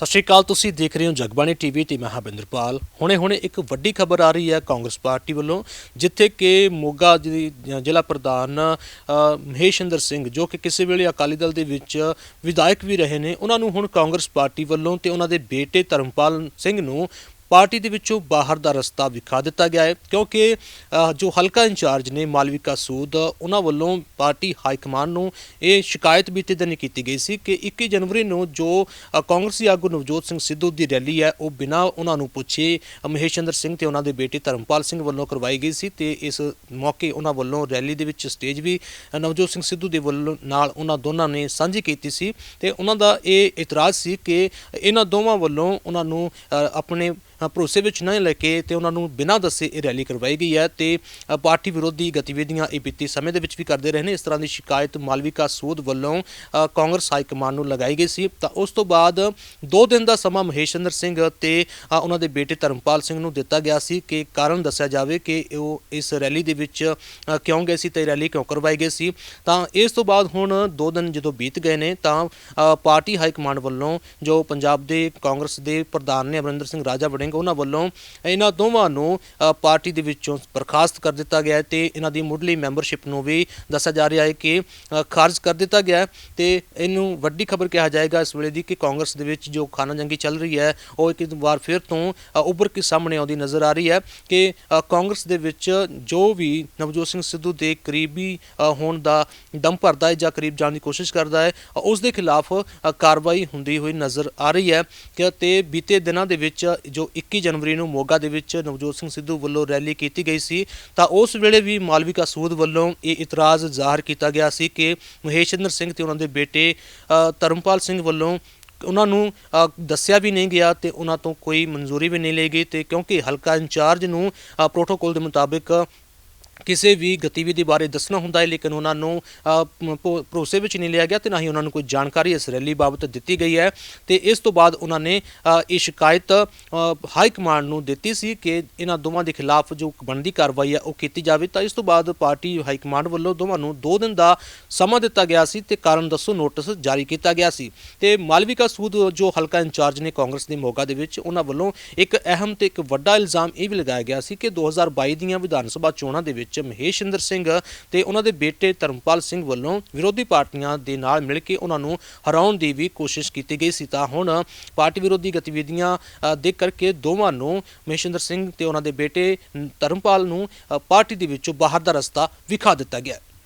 ਸਤਿ ਸ਼੍ਰੀ ਅਕਾਲ ਤੁਸੀਂ ਦੇਖ ਰਹੇ ਹੋ ਜਗਬਾਣੀ ਟੀਵੀ ਤੇ ਮੈਂ ਹਾਂ ਹੁਣੇ-ਹੁਣੇ ਇੱਕ ਵੱਡੀ ਖਬਰ ਆ ਰਹੀ ਹੈ ਕਾਂਗਰਸ ਪਾਰਟੀ ਵੱਲੋਂ ਜਿੱਥੇ ਕਿ ਮੋਗਾ ਦੀ ਜ਼ਿਲ੍ਹਾ ਪ੍ਰਧਾਨ ਅ, ਮਹੇਸ਼ਿੰਦਰ ਸਿੰਘ ਜੋ ਕਿ ਕਿਸੇ ਵੇਲੇ ਅਕਾਲੀ ਦਲ ਦੇ ਵਿੱਚ ਵਿਧਾਇਕ ਵੀ ਰਹੇ ਨੇ ਉਹਨਾਂ ਨੂੰ ਹੁਣ ਕਾਂਗਰਸ ਪਾਰਟੀ ਵੱਲੋਂ ਤੇ ਉਹਨਾਂ ਦੇ ਬੇਟੇ ਧਰਮਪਾਲ ਸਿੰਘ ਨੂੰ ਪਾਰਟੀ ਦੇ ਵਿੱਚੋਂ ਬਾਹਰ ਦਾ ਰਸਤਾ ਵਿਖਾ ਦਿੱਤਾ ਗਿਆ ਹੈ ਕਿਉਂਕਿ ਜੋ ਹਲਕਾ ਇੰਚਾਰਜ ਨੇ ਮਾਲਵਿਕਾ ਸੂਦ ਉਹਨਾਂ ਵੱਲੋਂ ਪਾਰਟੀ ਹਾਈ ਕਮਾਂਡ ਨੂੰ ਇਹ ਸ਼ਿਕਾਇਤ ਬੀਤੇ ਦਿਨ ਕੀਤੀ ਗਈ ਸੀ ਕਿ 21 ਜਨਵਰੀ ਨੂੰ ਜੋ ਕਾਂਗਰਸੀ ਆਗੂ ਨਵਜੋਤ ਸਿੰਘ ਸਿੱਧੂ ਦੀ ਰੈਲੀ ਹੈ ਉਹ ਬਿਨਾਂ ਉਹਨਾਂ ਨੂੰ ਪੁੱਛੇ ਅ, ਮਹੇਸ਼ਿੰਦਰ ਸਿੰਘ ਤੇ ਉਹਨਾਂ ਦੇ ਬੇਟੇ ਧਰਮਪਾਲ ਸਿੰਘ ਵੱਲੋਂ ਕਰਵਾਈ ਗਈ ਸੀ ਤੇ ਇਸ ਮੌਕੇ ਉਹਨਾਂ ਵੱਲੋਂ ਰੈਲੀ ਦੇ ਵਿੱਚ ਸਟੇਜ ਵੀ ਨਵਜੋਤ ਸਿੰਘ ਸਿੱਧੂ ਦੇ ਵੱਲੋਂ ਨਾਲ ਉਹਨਾਂ ਦੋਨਾਂ ਨੇ ਸਾਂਝੀ ਕੀਤੀ ਸੀ ਤੇ ਉਹਨਾਂ ਦਾ ਇਹ ਇਤਰਾਜ਼ ਸੀ ਕਿ ਇਹਨਾਂ ਦੋਵਾਂ ਵੱਲੋਂ ਉਹਨਾਂ ਨੂੰ ਆਪਣੇ ਭਰੋਸੇ ਵਿੱਚ ਨਹੀਂ ਲੈ ਕੇ ਤੇ ਉਹਨਾਂ ਨੂੰ ਬਿਨਾਂ ਦੱਸੇ ਇਹ ਰੈਲੀ ਕਰਵਾਈ ਗਈ ਹੈ ਤੇ ਪਾਰਟੀ ਵਿਰੋਧੀ ਗਤੀਵਿਧੀਆਂ ਇਹ ਬੀਤੀ ਸਮੇਂ ਦੇ ਵਿੱਚ ਵੀ ਕਰਦੇ ਰਹੇ ਨੇ। ਇਸ ਤਰ੍ਹਾਂ ਦੀ ਸ਼ਿਕਾਇਤ ਮਾਲਵਿਕਾ ਸੂਦ ਵੱਲੋਂ ਕਾਂਗਰਸ ਹਾਈ ਕਮਾਂਡ ਨੂੰ ਲਗਾਈ ਗਈ ਸੀ। ਤਾਂ ਉਸ ਤੋਂ ਬਾਅਦ 2 ਦਿਨ ਦਾ ਸਮਾਂ ਮਹੇਸ਼ਿੰਦਰ ਸਿੰਘ ਤੇ ਉਹਨਾਂ ਦੇ ਬੇਟੇ ਧਰਮਪਾਲ ਸਿੰਘ ਨੂੰ ਦਿੱਤਾ ਗਿਆ ਸੀ ਕਿ ਕਾਰਨ ਦੱਸਿਆ ਜਾਵੇ ਕਿ ਉਹ ਇਸ ਰੈਲੀ ਦੇ ਵਿੱਚ ਕਿਉਂ ਗਏ ਸੀ ਤੇ ਰੈਲੀ ਕਿਉਂ ਕਰਵਾਈ ਗਈ ਸੀ। ਤਾਂ ਇਸ ਤੋਂ ਬਾਅਦ ਹੁਣ 2 ਦਿਨ ਜਦੋਂ ਬੀਤ ਗਏ ਨੇ ਤਾਂ ਪਾਰਟੀ ਹਾਈ ਕਮਾਂਡ ਵੱਲੋਂ ਜੋ ਪੰਜਾਬ ਦੇ ਕਾਂਗਰਸ ਦੇ ਪ੍ਰਧਾਨ ਨੇ ਅਮਰਿੰਦਰ ਸਿੰਘ ਰਾਜਾ ਵੜਿੰਗ ਉਹਨਾਂ ਵੱਲੋਂ ਇਹਨਾਂ ਦੋਵਾਂ ਨੂੰ ਪਾਰਟੀ ਦੇ ਵਿੱਚੋਂ ਬਰਖਾਸਤ ਕਰ ਦਿੱਤਾ ਗਿਆ ਹੈ ਤੇ ਇਹਨਾਂ ਦੀ ਮੁੱਢਲੀ ਮੈਂਬਰਸ਼ਿਪ ਨੂੰ ਵੀ ਦੱਸਿਆ ਜਾ ਰਿਹਾ ਹੈ ਕਿ ਖਾਰਜ ਕਰ ਦਿੱਤਾ ਗਿਆ ਹੈ ਤੇ ਇਹਨੂੰ ਵੱਡੀ ਖਬਰ ਕਿਹਾ ਜਾਏਗਾ ਇਸ ਵੇਲੇ ਦੀ ਕਿ ਕਾਂਗਰਸ ਦੇ ਵਿੱਚ ਜੋ ਖਾਨਾ ਜੰਗੀ ਚੱਲ ਰਹੀ ਹੈ ਉਹ ਇੱਕ ਵਾਰ ਫਿਰ ਤੋਂ ਅ, ਉੱਭਰ ਕੇ ਸਾਹਮਣੇ ਆਉਂਦੀ ਨਜ਼ਰ ਆ ਰਹੀ ਹੈ ਕਿ ਕਾਂਗਰਸ ਦੇ ਵਿੱਚ ਜੋ ਵੀ ਨਵਜੋਤ ਸਿੰਘ ਸਿੱਧੂ ਦੇ ਕਰੀਬੀ ਹੋਣ ਦਾ ਦਮ ਭਰਦਾ ਹੈ ਜਾਂ ਕਰੀਬ ਜਾਣ ਦੀ ਕੋਸ਼ਿਸ਼ ਕਰਦਾ ਹੈ ਉਸ ਦੇ ਖਿਲਾਫ ਕਾਰਵਾਈ ਹੁੰਦੀ ਹੋਈ ਨਜ਼ਰ ਆ ਰਹੀ ਹੈ ਕਿ ਤੇ ਬੀਤੇ ਦਿਨਾਂ ਦੇ ਵਿੱਚ ਜੋ 21 ਜਨਵਰੀ ਨੂੰ ਮੋਗਾ ਦੇ ਵਿੱਚ ਨਵਜੋਤ ਸਿੰਘ ਸਿੱਧੂ ਵੱਲੋਂ ਰੈਲੀ ਕੀਤੀ ਗਈ ਸੀ, ਤਾਂ ਉਸ ਵੇਲੇ ਵੀ ਮਾਲਵਿਕਾ ਸੂਦ ਵੱਲੋਂ ਇਹ ਇਤਰਾਜ਼ ਜ਼ਾਹਰ ਕੀਤਾ ਗਿਆ ਸੀ ਕਿ ਮਹੇਸ਼ਿੰਦਰ ਸਿੰਘ ਤੇ ਉਹਨਾਂ ਦੇ ਬੇਟੇ ਧਰਮਪਾਲ ਸਿੰਘ ਵੱਲੋਂ ਉਹਨਾਂ ਨੂੰ ਦੱਸਿਆ ਵੀ ਨਹੀਂ ਗਿਆ ਤੇ ਉਹਨਾਂ ਤੋਂ ਕੋਈ ਮਨਜ਼ੂਰੀ ਵੀ ਨਹੀਂ ਲਈ ਗਈ ਤੇ ਕਿਉਂਕਿ ਹਲਕਾ ਇੰਚਾਰਜ ਨੂੰ ਪ੍ਰੋਟੋਕੋਲ ਦੇ ਮੁਤਾਬਿਕ ਕਿਸੇ ਵੀ ਗਤੀਵਿਧੀ ਬਾਰੇ ਦੱਸਣਾ ਹੁੰਦਾ ਹੈ ਲੇਕਿਨ ਉਹਨਾਂ ਨੂੰ ਅ, ਭਰੋਸੇ ਵਿੱਚ ਨਹੀਂ ਲਿਆ ਗਿਆ ਤੇ ਨਾ ਹੀ ਉਹਨਾਂ ਨੂੰ ਕੋਈ ਜਾਣਕਾਰੀ ਇਸ ਰੈਲੀ ਬਾਬਤ ਦਿੱਤੀ ਗਈ ਹੈ। ਤੇ ਇਸ ਤੋਂ ਬਾਅਦ ਉਹਨਾਂ ਨੇ ਇਹ ਸ਼ਿਕਾਇਤ ਹਾਈ ਕਮਾਂਡ ਨੂੰ ਦਿੱਤੀ ਸੀ ਕਿ ਇਹਨਾਂ ਦੋਵਾਂ ਦੇ ਖਿਲਾਫ ਜੋ ਬਣਦੀ ਕਾਰਵਾਈ ਹੈ ਉਹ ਕੀਤੀ ਜਾਵੇ। ਤਾਂ ਇਸ ਤੋਂ ਬਾਅਦ ਪਾਰਟੀ ਹਾਈ ਕਮਾਂਡ ਵੱਲੋਂ ਦੋਵਾਂ ਨੂੰ 2 ਦਿਨ ਦਾ ਸਮਾਂ ਦਿੱਤਾ ਗਿਆ ਸੀ ਤੇ ਕਾਰਨ ਦੱਸੋ ਨੋਟਿਸ ਜਾਰੀ ਕੀਤਾ ਗਿਆ ਸੀ। ਤੇ ਮਾਲਵਿਕਾ ਸੂਦ ਜੋ ਹਲਕਾ ਇੰਚਾਰਜ ਨੇ ਕਾਂਗਰਸ ਦੇ ਮੋਗਾ ਦੇ ਵਿੱਚ ਉਹਨਾਂ ਵੱਲੋਂ ਇੱਕ ਅਹਿਮ ਤੇ ਇੱਕ ਵੱਡਾ ਇਲਜ਼ਾਮ ਇਹ ਵੀ ਲਗਾਇਆ ਗਿਆ ਸੀ ਕਿ 2022 ਦੀਆਂ ਵਿਧਾਨ ਸਭਾ ਚੋਣਾਂ ਦੇ ਵਿੱਚ ਮਹੇਸ਼ਿੰਦਰ ਸਿੰਘ ਤੇ ਉਹਨਾਂ ਦੇ ਬੇਟੇ ਧਰਮਪਾਲ ਸਿੰਘ ਵੱਲੋਂ ਵਿਰੋਧੀ ਪਾਰਟੀਆਂ ਦੇ ਨਾਲ ਮਿਲ ਕੇ ਉਹਨਾਂ ਨੂੰ ਹਰਾਉਣ ਦੀ ਵੀ ਕੋਸ਼ਿਸ਼ ਕੀਤੀ ਗਈ ਸੀ। ਤਾਂ ਹੁਣ ਪਾਰਟੀ ਵਿਰੋਧੀ ਗਤੀਵਿਧੀਆਂ ਦੇ ਕਰਕੇ ਦੋਵਾਂ ਨੂੰ ਮਹੇਸ਼ਿੰਦਰ ਸਿੰਘ ਤੇ ਉਹਨਾਂ ਦੇ ਬੇਟੇ ਧਰਮਪਾਲ ਨੂੰ ਪਾਰਟੀ ਦੇ ਵਿੱਚੋਂ ਬਾਹਰ ਦਾ ਰਸਤਾ ਵਿਖਾ ਦਿੱਤਾ ਗਿਆ।